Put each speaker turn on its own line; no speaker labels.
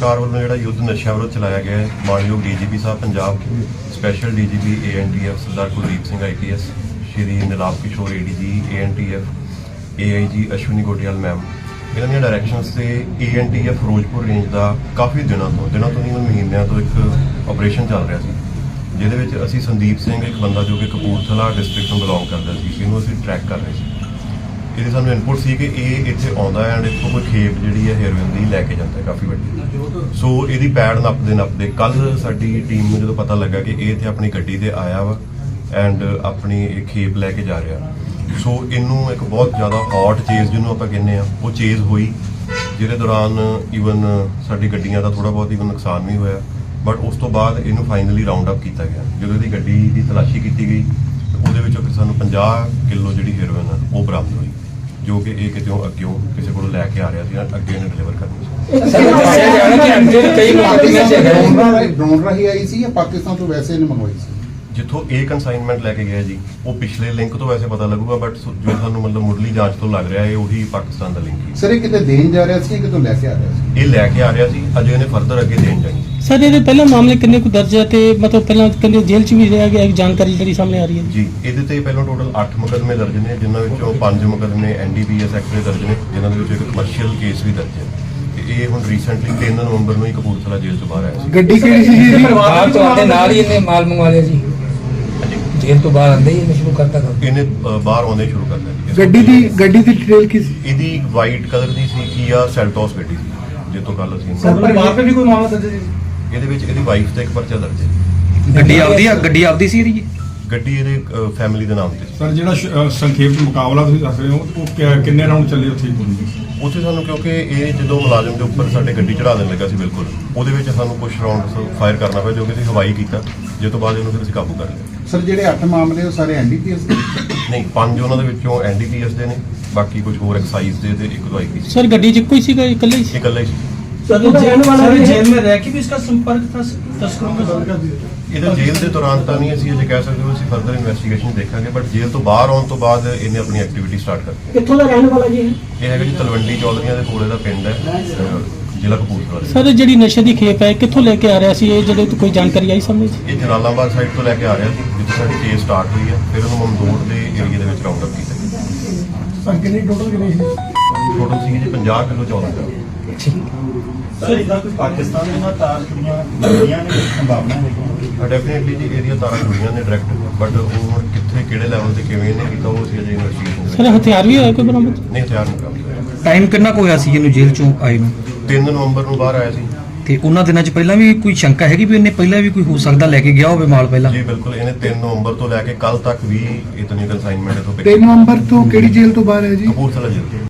ਸਰਕਾਰ ਵੱਲੋਂ ਜਿਹੜਾ ਯੁੱਧ ਨਸ਼ਿਆਂ ਵਿਰੁੱਧ ਚਲਾਇਆ ਗਿਆ ਹੈ, ਮਾਨਯੋਗ ਡੀਜੀਪੀ ਸਾਹਿਬ, Punjab special DGP ANTF Sardar Kuldeep Singh IPS Shri Nilabh Kishore ADG ANTF AIG Ashwani Gotyal ma'am ਇਹਨਾਂ ਦੀਆਂ ਡਾਇਰੈਕਸ਼ਨਸ ਤੇ ਏਐਨਟੀਐਫ ਫਿਰੋਜ਼ਪੁਰ ਰੇਂਜ ਦਾ ਕਾਫੀ ਦਿਨਾਂ ਤੋਂ ਦਿਨਾਂ ਤੋਂ ਨਹੀਂ ਮਹੀਨਿਆਂ ਤੋਂ ਇੱਕ ਆਪਰੇਸ਼ਨ ਚੱਲ ਰਿਹਾ ਸੀ, ਜਿਹਦੇ ਵਿੱਚ ਅਸੀਂ ਸੰਦੀਪ ਸਿੰਘ, ਇੱਕ ਬੰਦਾ ਜੋ ਕਿ ਕਪੂਰਥਲਾ ਡਿਸਟ੍ਰਿਕਟ ਤੋਂ ਬਿਲੋਂਗ ਕਰਦਾ ਸੀ, ਇਹਨੂੰ ਅਸੀਂ ਟਰੈਕ ਕਰ ਰਹੇ ਸੀ। ਇਹਦੀ ਸਾਨੂੰ ਇਨਪੁਟ ਸੀ ਕਿ ਇਹ ਇੱਥੇ ਆਉਂਦਾ ਐਂਡ ਇੱਥੋਂ ਕੋਈ ਖੇਪ ਜਿਹੜੀ ਹੈ ਹੈਰੋਇਨ ਦੀ ਲੈ ਕੇ ਜਾਂਦਾ ਕਾਫੀ ਵੱਡੀ। ਸੋ ਇਹਦੀ ਪੈੜ ਨੱਪਦੇ ਨੱਪਦੇ ਕੱਲ ਸਾਡੀ ਟੀਮ ਨੂੰ ਜਦੋਂ ਪਤਾ ਲੱਗਾ ਕਿ ਇਹ ਇੱਥੇ ਆਪਣੀ ਗੱਡੀ ਤੇ ਆਇਆ ਵਾ ਐਂਡ ਆਪਣੀ ਇਹ ਖੇਪ ਲੈ ਕੇ ਜਾ ਰਿਹਾ। ਸੋ ਇਹਨੂੰ ਇੱਕ ਬਹੁਤ ਜ਼ਿਆਦਾ ਹੌਟ ਚੇਜ਼ ਜਿਹਨੂੰ ਆਪਾਂ ਕਹਿੰਦੇ ਆ ਉਹ ਚੇਜ਼ ਹੋਈ, ਜਿਹਦੇ ਦੌਰਾਨ ਈਵਨ ਸਾਡੀ ਗੱਡੀਆਂ ਦਾ ਥੋੜਾ ਬਹੁਤ ਈਵਨ ਨੁਕਸਾਨ ਵੀ ਹੋਇਆ। ਬਟ ਉਸ ਤੋਂ ਬਾਅਦ ਇਹਨੂੰ ਫਾਈਨਲੀ ਰਾਉਂਡ ਅਪ ਕੀਤਾ ਗਿਆ। ਜਦੋਂ ਇਹਦੀ ਗੱਡੀ ਦੀ ਤਲਾਸ਼ੀ ਕੀਤੀ ਗਈ, ਉਹਦੇ ਵਿੱਚੋਂ ਫਿਰ ਸਾਨੂੰ 50 ਕਿਲੋ ਜਿਹੜੀ ਹੈਰੋਇਨ ਆ, ਉਹ ਬਰਾਮਦ ਹੋਈ, ਜੋ ਕਿ ਇਹ ਕਿਤੇੋਂ ਅੱਗਿਓਂ ਕਿਸੇ ਕੋਲੋਂ ਲੈ ਕੇ ਆ ਰਿਹਾ ਸੀ, ਅੱਗੇ ਇਹਨੇ ਡਿਲੀਵਰ ਕਰਨੀ ਸੀ।
ਜਾ ਵੀ ਕਈ ਮੁਕੱਦਮੇ ਚ ਹੈਗਾ
ਡਰੋਨ ਰਾਹੀਂ ਡਰੋਨ ਰਾਹੀਂ ਆਈ ਸੀ ਜਾਂ ਪਾਕਿਸਤਾਨ ਤੋਂ ਵੈਸੇ ਇਹਨੇ ਮੰਗਵਾਈ ਸੀ?
ਜਿੱਥੋਂ ਇਹ ਕਨਸਾਈਨਮੈਂਟ ਲੈ ਕੇ ਗਿਆ ਜੀ ਉਹ ਪਿਛਲੇ ਲਿੰਕ ਤੋਂ ਵੈਸੇ ਪਤਾ ਲੱਗੂਗਾ ਬਟ ਜੋ ਸਾਨੂੰ ਮਤਲਬ ਮੁੱਢਲੀ ਜਾਂਚ ਤੋਂ ਲੱਗ ਰਿਹਾ ਹੈ ਉਹੀ ਪਾਕਿਸਤਾਨ ਦਾ ਲਿੰਕ
ਸਰ ਇਹ ਕਿਤੇ ਦੇਣ ਜਾ ਰਿਹਾ ਸੀ ਜਾਂ ਕਿਤੋਂ ਲੈ ਕੇ ਆ ਰਿਹਾ ਸੀ?
ਇਹ ਲੈ ਕੇ ਆ ਰਿਹਾ ਸੀ ਅਜੇ ਇਹਨੇ ਫਰਦਰ ਅੱਗੇ ਦੇਣ ਜਾਣੀ ਸੀ
ਸਰ ਇਹਦੇ ਪਹਿਲਾਂ ਮਾਮਲੇ ਕਿੰਨੇ ਕੁ ਦਰਜ ਹੈ ਤੇ ਮਤਲਬ ਪਹਿਲਾਂ ਕਹਿੰਦੇ ਜੇਲ੍ਹ 'ਚ ਵੀ ਰਿਹਾ ਗਿਆ ਇੱਕ ਜਾਣਕਾਰੀ ਜਿਹੜੀ ਸਾਹਮਣੇ ਆ ਰਹੀ ਹੈ
ਜੀ। ਇਹਦੇ ਤੇ ਪਹਿਲਾਂ ਟੋਟਲ 8 ਮੁਕਦਮੇ ਦਰਜ ਨੇ ਜਿਨ੍ਹਾਂ ਵਿੱਚੋਂ 5 ਮੁਕਦਮੇ ਐਨਡੀਪੀਐਸ ਐਕਟ ਦੇ ਦਰਜ ਨੇ ਜਿਨ੍ਹਾਂ ਦੇ ਵਿੱਚ ਇੱਕ ਕਮਰਸ਼ੀਅਲ ਕੇਸ ਵੀ ਦਰਜ ਹੈ। ਇਹ ਹੁਣ ਰੀਸੈਂਟਲੀ 3 ਨਵੰਬਰ ਨੂੰ ਹੀ ਕਪੂਰਥਲਾ ਜੇਲ੍ਹ ਤੋਂ ਬਾਹਰ ਆਇਆ ਸੀ।
ਗੱਡੀ ਕਿਹੜੀ ਸੀ ਜੀ?
ਬਾਹਰ ਤੋਂ ਆਉਂਦੇ ਨਾਲ ਹੀ ਇਹਨੇ ਮਾਲ ਮੰਗਵਾ ਲਿਆ ਜੀ ਜੇਲ੍ਹ ਤੋਂ ਬਾਹਰ ਆਉਂਦੇ ਹੀ ਇਹਨੇ ਸ਼ੁਰੂ ਕਰਤਾ ਕੰਮ।
ਇਹਨੇ ਅ, ਬਾਹਰ ਆਉਂਦੇ ਹੀ ਸ਼ੁਰੂ ਕਰ ਦਿੱਤਾ ਜੀ
ਗੱਡੀ ਦੀ ਗੱਡੀ ਦੀ ਡਿਟੇਲ ਕੀ ਸੀ?
ਇਹਦੀ ਵਾਈਟ ਕਲਰ ਦੀ ਸੀ ਕੀਆ ਸੈਲਟੋਸ ਗੱਡੀ ਸੀ ਜਿੱਤੋਂ ਕੱਲ ਅਸੀਂ
ਪਰਿਵਾਰ ਤੇ ਵੀ ਕੋਈ ਮਾਮਲਾ ਦਰਜ ਹੈ
ਇਹਦੇ ਵਿੱਚ ਇਹਦੀ ਵਾਈਫ ਦਾ ਇੱਕ ਪਰਚਾ ਦਰਜ ਹੈ।
ਗੱਡੀ ਆਪਦੀ ਆ ਗੱਡੀ ਆਪਦੀ ਸੀ ਇਹਦੀ
ਗੱਡੀ ਇਹਦੇ ਫੈਮਿਲੀ ਦੇ ਨਾਮ ਤੇ ਸੀ
ਸਰ ਜਿਹੜਾ ਸ਼- ਅਹ ਸੰਖੇਪ ਚ ਮੁਕਾਬਲਾ ਤੁਸੀਂ ਦੱਸ ਰਹੇ ਹੋ ਉਹ ਕਿ- ਕਿੰਨੇ ਰਾਉਂਡ ਚੱਲੇ ਉੱਥੇ
ਉੱਥੇ ਸਾਨੂੰ ਕਿਉਂਕਿ ਇਹ ਜਦੋਂ ਮੁਲਾਜ਼ਮ ਦੇ ਉੱਪਰ ਸਾਡੇ ਗੱਡੀ ਚੜਾ ਦੇਣ ਲੱਗਾ ਸੀ ਬਿਲਕੁਲ ਉਹਦੇ ਵਿੱਚ ਸਾਨੂੰ ਕੁਝ ਰਾਉਂਡ ਫਾਇਰ ਕਰਨਾ ਪਿਆ ਜੋ ਕਿ ਅਸੀਂ ਹਵਾਈ ਕੀਤਾ ਜਿਸ ਤੋਂ ਬਾਅਦ ਇਹਨੂੰ ਫਿਰ ਅਸੀਂ ਕਾਬੂ ਕਰ ਲਿਆ
ਸਰ ਜਿਹੜੇ 8 ਮਾਮਲੇ ਉਹ ਸਾਰੇ ਐਨਡੀਪੀਐਸ ਦੇ
ਨਹੀਂ ਪੰਜ ਉਹਨਾਂ ਦੇ ਵਿੱਚੋਂ ਐਨਡੀਪੀਐਸ ਦੇ ਨੇ ਬਾਕੀ ਕੁਝ ਹੋਰ ਐਕਸਾਈਜ਼ ਦੇ ਤੇ ਇੱਕ ਦਵਾਈ ਦੀ ਸੀ
ਸਰ ਗੱਡੀ 'ਚ ਇੱਕੋ ਹੀ ਸੀਗਾ ਇਕੱਲੇ ਹੀ ਸੀ
ਇਹ ਇਕੱਲਾ ਹੀ ਸੀ
सर जेल वाला भी जेल में रह के भी इसका
ਸੰਪਰਕ ਤਸਕਰੋਂ ਦਾ
ਇਹਦਾ ਜੇਲ੍ਹ ਦੇ ਦੌਰਾਨ ਤਾਂ ਨਹੀਂ ਅਸੀਂ ਅਜੇ ਕਹਿ ਸਕਦੇ ਹਾਂ ਅਸੀਂ ਫਰਦਰ ਇਨਵੈਸਟੀਗੇਸ਼ਨ ਦੇਖਾਂਗੇ ਬਟ ਜੇਲ੍ਹ ਤੋਂ ਬਾਹਰ ਆਉਣ ਤੋਂ ਬਾਅਦ ਇਹਨੇ ਆਪਣੀ ਐਕਟੀਵਿਟੀ ਸਟਾਰਟ ਕਰ ਦਿੱਤੀ।
ਕਿੱਥੋਂ ਦਾ ਰਹਿਣ ਵਾਲਾ ਜੀ
ਇਹ? ਹੈਗਾ ਜੀ ਤਲਵੰਡੀ ਚੌਧਰੀਆਂ ਦੇ ਕੋਲੇ ਦਾ ਪਿੰਡ ਹੈ ਜ਼ਿਲ੍ਹਾ ਕਪੂਰਥਲਾ
ਸਰ ਇਹ ਜਿਹੜੀ ਨਸ਼ੇ ਦੀ ਖੇਪ ਹੈ ਕਿੱਥੋਂ ਲੈ ਕੇ ਆ ਰਿਹਾ ਸੀ? ਇਹ ਜਿਹੜੇ ਕੋਈ ਜਾਣਕਾਰੀ ਆਈ ਸਮਝ
ਇਹ ਜਲਾਲਾਬਾਦ ਸਾਈਡ ਤੋਂ ਲੈ ਕੇ ਆ ਰਿਹਾ ਸੀ ਜਿੱਥੇ ਸਾਡੀ ਕੇਸ ਸਟਾਰਟ ਹੋਈ ਹੈ ਫਿਰ ਉਹਨੂੰ ਮਮਦੂਰ ਦੇ ਏਰੀਆ ਦੇ ਵਿੱਚ ਰਾਉਂਡ ਅਪ ਕੀਤਾ
ਸਰ ਕਿੰਨੀ ਟੋਟਲ ਕਿੰਨੀ ਸੀ?
ਟੋਟਲ ਸੀ ਜੀ 50 ਕਿਲੋ ਚੌਲਾਂ ਦਾ।
ਸਰ ਇਹਦਾ ਕੋਈ ਪਾਕਿਸਤਾਨ ਦੇ ਨਾਲ ਤਾਰ ਜੁੜੀਆਂ ਨੇ ਸੰਭਾਵਨਾ ਹੈ?
ਡੈਫੀਨਿਟਲੀ ਜੀ ਏਰੀਆ ਤਾਰਾਂ ਜੁੜੀਆਂ ਨੇ ਡਾਇਰੈਕਟ ਬਟ ਉਹ ਹੁਣ ਕਿੱਥੇ ਕਿਹੜੇ ਲੈਵਲ ਤੇ ਕਿਵੇਂ ਇਹਨੇ ਕੀਤਾ ਉਹ ਅਸੀਂ ਅਜੇ ਇਨਵੈਸਟੀਗੇਸ਼ਨ
ਸਰ ਹਥਿਆਰ ਵੀ ਹੋਇਆ ਕੋਈ ਬਰਾਮਦ?
ਨਹੀਂ ਹਥਿਆਰ ਨਹੀਂ ਪ੍ਰਾਪਤ ਹੋਇਆ।
ਟਾਈਮ ਕਿੰਨਾ ਕੁ ਹੋਇਆ ਸੀ ਇਹਨੂੰ ਜੇਲ੍ਹ ਚੋਂ ਆਏ ਨੂੰ?
3 ਨਵੰਬਰ ਨੂੰ ਬਾਹਰ ਆਇਆ ਸੀ।
ਤੇ ਉਹਨਾਂ ਦਿਨਾਂ 'ਚ ਪਹਿਲਾਂ ਵੀ ਕੋਈ ਸ਼ੰਕਾ ਹੈਗੀ ਵੀ ਇਹਨੇ ਪਹਿਲਾਂ ਵੀ ਕੋਈ ਹੋ ਸਕਦਾ ਲੈ ਕੇ ਗਿਆ ਹੋਵੇ ਮਾਲ ਪਹਿਲਾਂ?
ਜੀ ਬਿਲਕੁਲ ਇਹਨੇ 3 ਨਵੰਬਰ ਤੋਂ ਲੈ ਕੇ ਕੱਲ ਤੱਕ ਵੀ ਇਤਨੀ ਕਨਸਾਈਨਮੈਂਟ ਤੋਂ
3 ਨਵੰਬਰ ਤੋਂ ਕਿਹੜੀ ਜੇਲ੍ਹ ਤੋਂ ਬਾਹਰ ਹੈ ਜੀ?
ਕਪੂਰਥਲਾ ਜੇਲ੍ਹ